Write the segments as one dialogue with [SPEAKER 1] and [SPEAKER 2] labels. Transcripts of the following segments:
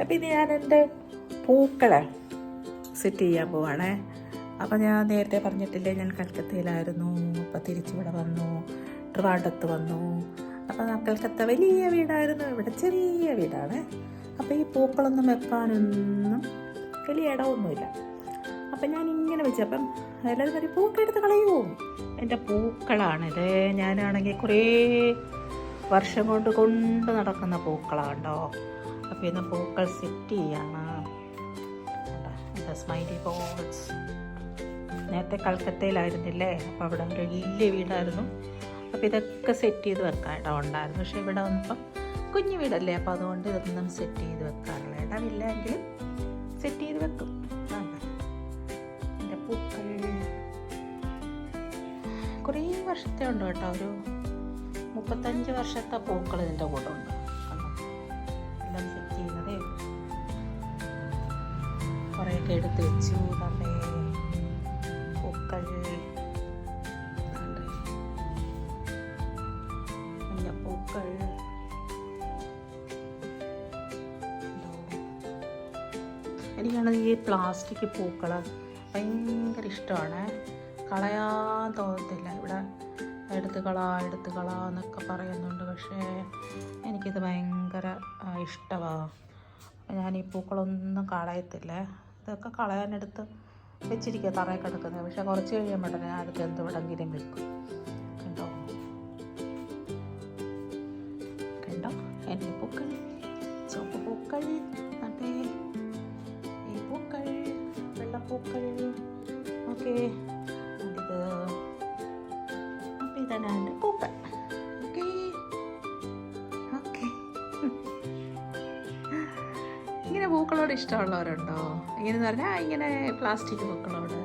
[SPEAKER 1] അപ്പം ഇത് ഞാൻ എന്റെ പൂക്കളെ സെറ്റ് ചെയ്യാൻ പോവാണേ. അപ്പം ഞാൻ നേരത്തെ പറഞ്ഞിട്ടില്ലേ ഞാൻ കൽക്കത്തയിലായിരുന്നു. അപ്പം തിരിച്ചിവിടെ വന്നു. ട്രിവാണ്ടത്ത് വന്നു. അപ്പം ആ കൽക്കത്ത വലിയ വീടായിരുന്നു. ഇവിടെ ചെറിയ വീടാണ്. അപ്പം ഈ പൂക്കളൊന്നും വെക്കാനൊന്നും വലിയ ഇടമൊന്നുമില്ല അപ്പം ഞാൻ ഇങ്ങനെ വെച്ചു. അപ്പം എല്ലാവരും പറയും പൂക്കൾ എടുത്ത് കളയുമോ എന്റെ പൂക്കളാണിത്. ഞാനാണെങ്കിൽ കുറേ വർഷം കൊണ്ട് കൊണ്ട് നടക്കുന്ന പൂക്കളാണ്ടോ അപ്പോൾ ഇന്ന് പൂക്കൾ സെറ്റ് ചെയ്യാണ് സ്മൈലി ബോൾസ് നേരത്തെ കൽക്കത്തയിലായിരുന്നില്ലേ അപ്പോൾ അവിടെ ഒരു വലിയ വീടായിരുന്നു അപ്പോൾ ഇതൊക്കെ സെറ്റ് ചെയ്ത് വെക്കാൻ കേട്ടോ ഉണ്ടായിരുന്നു പക്ഷേ ഇവിടെ വന്നപ്പം കുഞ്ഞു വീടല്ലേ അപ്പോൾ അതുകൊണ്ട് ഇതൊന്നും സെറ്റ് ചെയ്ത് വെക്കാറില്ല ഇടമില്ലെങ്കിലും സെറ്റ് ചെയ്ത് വെക്കും കുറേ വർഷത്തെ ഉണ്ട് കേട്ടോ ഒരു മുപ്പത്തഞ്ച് വർഷത്തെ പൂക്കൾ ഇതിന്റെ കൂടെ ഉണ്ട് കുറേയൊക്കെ എടുത്ത് വെച്ചു. തന്നെ. പൂക്കൾ. പൂക്കൾ? എനിക്കാണെങ്കിൽ ഈ പ്ലാസ്റ്റിക് പൂക്കൾ ഭയങ്കര ഇഷ്ടമാണ്. കളയാൻ തോന്നത്തില്ല. ഇവിടെ എടുത്ത് കള എടുത്ത് കള എന്നൊക്കെ പറയുന്നുണ്ട്. പക്ഷേ എനിക്കിത് ഭയങ്കര ഇഷ്ടമാണ് ഞാൻ ഈ പൂക്കളൊന്നും കളയത്തില്ല. ഇതൊക്കെ കളയാനെടുത്ത് വെച്ചിരിക്കുക തറയിൽ കിടക്കുന്നത് പക്ഷെ കുറച്ച് കഴിയുമ്പോൾ ഞാൻ അടുത്ത് എന്തുവിടെങ്കിലും വെക്കും കണ്ടോ? കണ്ടോ? എന്റെ പൂക്കൾ. ചുവപ്പ് പൂക്കൾ. നട്ടേ ഈ പൂക്കൾ. വെള്ളപ്പൂക്കൾ ഓക്കെ. ഇത് അപ്പം ഇതാണ് എന്റെ പൂക്കൾ. ഓക്കെ. ഓക്കെ. ഇങ്ങനെ പൂക്കളോട് ഇഷ്ടമുള്ളവരുണ്ടോ? ഇങ്ങനെ പറഞ്ഞാൽ ഇങ്ങനെ പ്ലാസ്റ്റിക് പൂക്കളോട്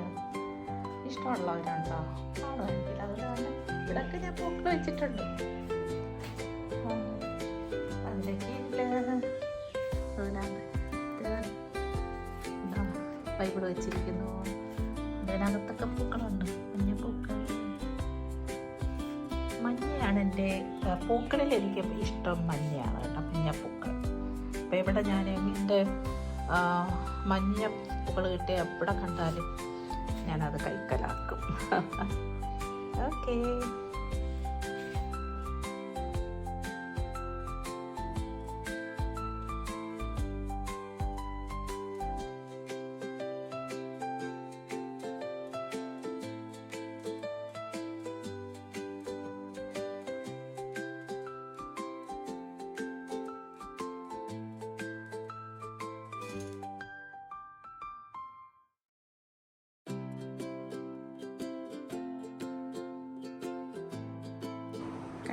[SPEAKER 1] ഇഷ്ടമുള്ളവരുണ്ടോ കാണുമായിരിക്കില്ല അതുകൊണ്ട് ഇവിടെയൊക്കെ ഞാൻ പൂക്കൾ വെച്ചിട്ടുണ്ട്. ബൈബിൾ വെച്ചിരിക്കുന്നു. അതിനകത്തൊക്കെ പൂക്കളുണ്ട്. മഞ്ഞപ്പൂക്കൾ മഞ്ഞയാണ് എന്റെ പൂക്കളിൽ എനിക്ക് ഇഷ്ടം മഞ്ഞയാണ് കേട്ടോ മഞ്ഞപ്പൂക്കൾ അപ്പോൾ ഇവിടെ ഞാൻ എന്റെ മഞ്ഞ പൂക്കൾ കിട്ടിയ എവിടെ കണ്ടാലും ഞാനത് കൈക്കലാക്കും. ഓക്കേ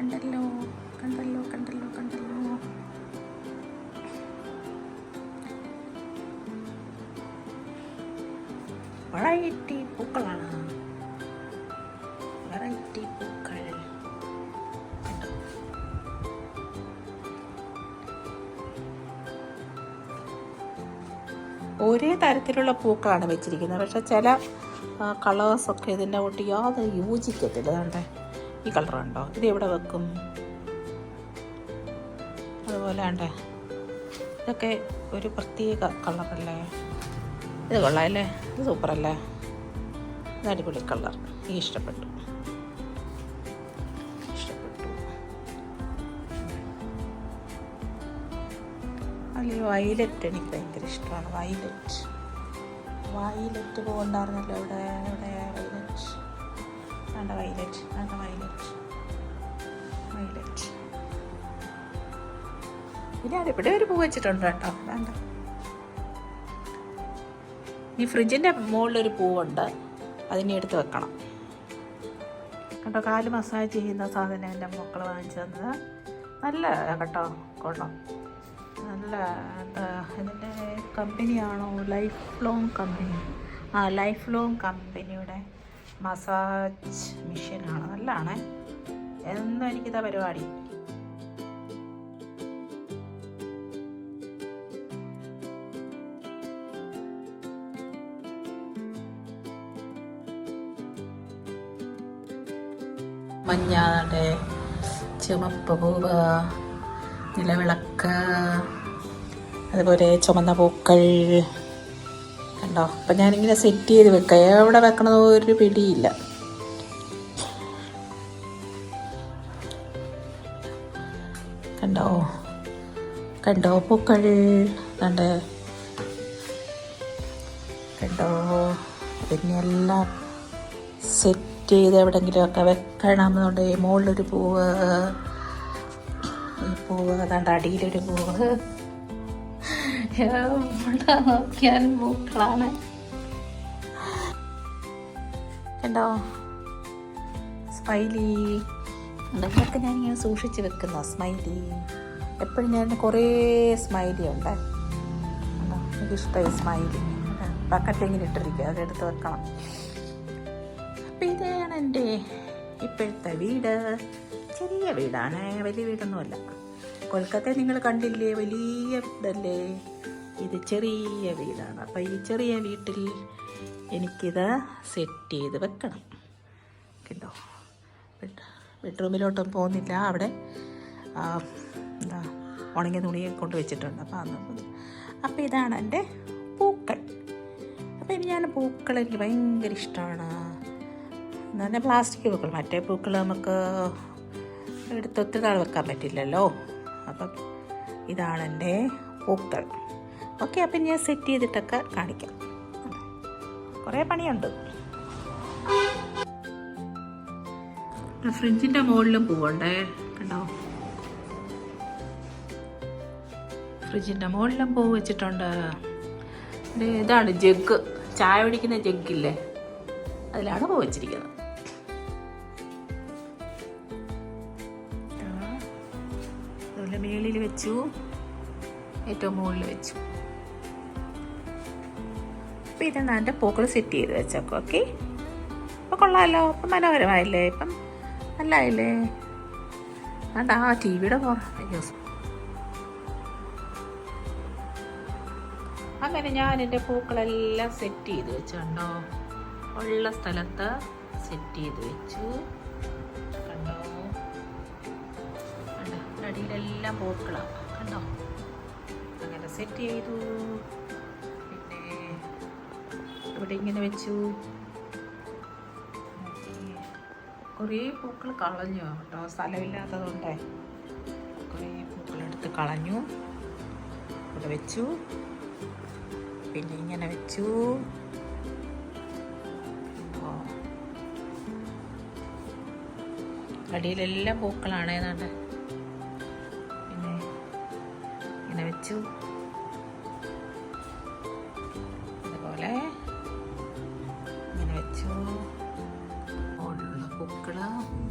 [SPEAKER 1] കണ്ടല്ലോ കണ്ടല്ലോ കണ്ടല്ലോ കണ്ടല്ലോ. വെറൈറ്റി പൂക്കളാണ്. വെറൈറ്റി പൂക്കൾ? ഒരേ തരത്തിലുള്ള പൂക്കളാണ് വെച്ചിരിക്കുന്നത്. പക്ഷെ ചില കളേഴ്സൊക്കെ ഇതിന്റെ കൂട്ടി യാതൊരു യോജിക്കത്തില്ല. അതുകൊണ്ട് ഈ കളർ ഉണ്ടോ ഇത് എവിടെ വെക്കും? അതുപോലെ ഉണ്ട് ഇതൊക്കെ ഒരു പ്രത്യേക കളറല്ലേ? ഇത് കൊള്ളാമല്ലേ ഇത് സൂപ്പറല്ലേ? ഇത് അടിപൊളി കളർ. ഈ ഇഷ്ടപ്പെട്ടു. ഇഷ്ടപ്പെട്ടു. അതിൽ വയലറ്റ് എനിക്ക് ഭയങ്കര ഇഷ്ടമാണ്. വയലറ്റ്. വയലറ്റ് പോകണ്ടായിരുന്നല്ലോ ഇവിടെ ഇവിടെ വേണ്ട വൈലറ്റ് വേണ്ട വൈലറ്റ് വൈലറ്റ് പിന്നെ അത് ഒരു പൂ വെച്ചിട്ടുണ്ട് കേട്ടോ. വേണ്ട. ഈ ഫ്രിഡ്ജിന്റെ മുകളിലൊരു പൂവുണ്ട്. അതിനെ എടുത്ത് വെക്കണം. കേട്ടോ കാൽ മസാജ് ചെയ്യുന്ന സാധനം എന്റെ മക്കൾ വാങ്ങിച്ചു തന്നത്. നല്ല കേട്ടോ കൊള്ളാം. നല്ല എന്താ ഇതിന്റെ കമ്പനിയാണോ ലൈഫ് ലോങ് കമ്പനി ആ ലൈഫ് ലോങ് കമ്പനിയുടെ മസാജ് മെഷീനാണ്. നല്ലതാണ്. എന്നും എനിക്കിതാ പരിപാടി. മഞ്ഞാടെ ചുമപ്പ് പൂവ് നിലവിളക്ക് അതുപോലെ ചുമന്ന പൂക്കൾ കണ്ടോ അപ്പം ഞാനിങ്ങനെ സെറ്റ് ചെയ്ത് വെക്കാം. എവിടെ വെക്കണത് ഒരു പിടിയില്ല. കണ്ടോ? കണ്ടോ പൂക്കൾ? കണ്ടേ? കണ്ടോ? ഇതിനെല്ലാം സെറ്റ് ചെയ്ത് എവിടെയെങ്കിലുമൊക്കെ വെക്കണം എന്നുണ്ടെങ്കിൽ മുകളിലൊരു പൂവ്. ഈ പൂവ് കണ്ട? അടിയിലൊരു പൂവ്. എവിടെ നോക്കിയാലും പൂക്കളാണ് കണ്ടോ? സ്മൈലി ഇതൊക്കെ ഞാനിങ്ങനെ സൂക്ഷിച്ച് വെക്കുന്ന സ്മൈലി എപ്പോഴും ഞാൻ കുറേ സ്മൈലി ഉണ്ട്. എനിക്കിഷ്ടമായി സ്മൈലി ബക്കറ്റ് ഇങ്ങനെ ഇട്ടിരിക്കുക അതെടുത്ത് വെക്കണം. അപ്പം ഇതാണ് എന്റെ ഇപ്പോഴത്തെ വീട്. ചെറിയ വീടാണ് വലിയ വീടൊന്നുമല്ല. കൊൽക്കത്തയിൽ നിങ്ങൾ കണ്ടില്ലേ വലിയ വീടല്ലേ ഇത് ചെറിയ വീടാണ്. അപ്പം ഈ ചെറിയ വീട്ടിൽ എനിക്കിത് സെറ്റ് ചെയ്ത് വെക്കണം. കേട്ടോ ബെഡ് ബെഡ്റൂമിലോട്ടും പോകുന്നില്ല. അവിടെ എന്താ ഉണങ്ങിയ തുണിയെ കൊണ്ട് വെച്ചിട്ടുണ്ട്. അപ്പോൾ അന്ന് അപ്പോൾ ഇതാണ് എന്റെ പൂക്കൾ. അപ്പോൾ ഇനി ഞാൻ പൂക്കൾ എനിക്ക് ഭയങ്കര ഇഷ്ടമാണ്. നല്ല പ്ലാസ്റ്റിക് പൂക്കൾ. മറ്റേ പൂക്കൾ നമുക്ക് എടുത്ത് ഒത്തിരി നാൾ വെക്കാൻ പറ്റില്ലല്ലോ. അപ്പം ഇതാണ് എന്റെ പൂക്കൾ. ഓക്കെ അപ്പം ഞാൻ സെറ്റ് ചെയ്തിട്ടൊക്കെ കാണിക്കാം. കുറേ പണിയുണ്ട്. ഫ്രിഡ്ജിന്റെ മുകളിലും പൂവുണ്ടേ. കണ്ടോ? ഫ്രിഡ്ജിന്റെ മുകളിലും പൂ വെച്ചിട്ടുണ്ട്. ഇത് ഇതാണ് ജഗ് ചായ ഒഴിക്കുന്ന ജഗ്ഗില്ലേ അതിലാണ് പൂ വെച്ചിരിക്കുന്നത്. അതുപോലെ മേളിൽ വെച്ചു. ഏറ്റവും മുകളിൽ വെച്ചു. അപ്പം ഇതാണ് എന്റെ പൂക്കൾ സെറ്റ് ചെയ്ത് വെച്ചേക്കും ഓക്കെ അപ്പം കൊള്ളാമല്ലോ അപ്പം മനോഹരമായില്ലേ? ഇപ്പം നല്ലായില്ലേ? ആയില്ലേ ആ ടി വിയുടെ അയ്യോ. അങ്ങനെ ഞാൻ എന്റെ പൂക്കളെല്ലാം സെറ്റ് ചെയ്ത് വെച്ചുണ്ടോ ഉള്ള സ്ഥലത്ത് സെറ്റ് ചെയ്ത് വെച്ചു. കണ്ടോ? കണ്ടോ? അടിയിലെല്ലാം പൂക്കളാണ് കണ്ടോ? അങ്ങനെ സെറ്റ് ചെയ്തു. ഇവിടെ ഇങ്ങനെ വെച്ചു. കുറേ പൂക്കൾ കളഞ്ഞു. കേട്ടോ സ്ഥലമില്ലാത്തതുകൊണ്ടേ. കുറേ പൂക്കളെടുത്ത് കളഞ്ഞു. ഇവിടെ വെച്ചു. പിന്നെ ഇങ്ങനെ വെച്ചു. അടിയിലെല്ലാം പൂക്കളാണ് പിന്നെ ഇങ്ങനെ വെച്ചു. ഇങ്ങനെ വെച്ചു ഉള്ള പൂക്കൾ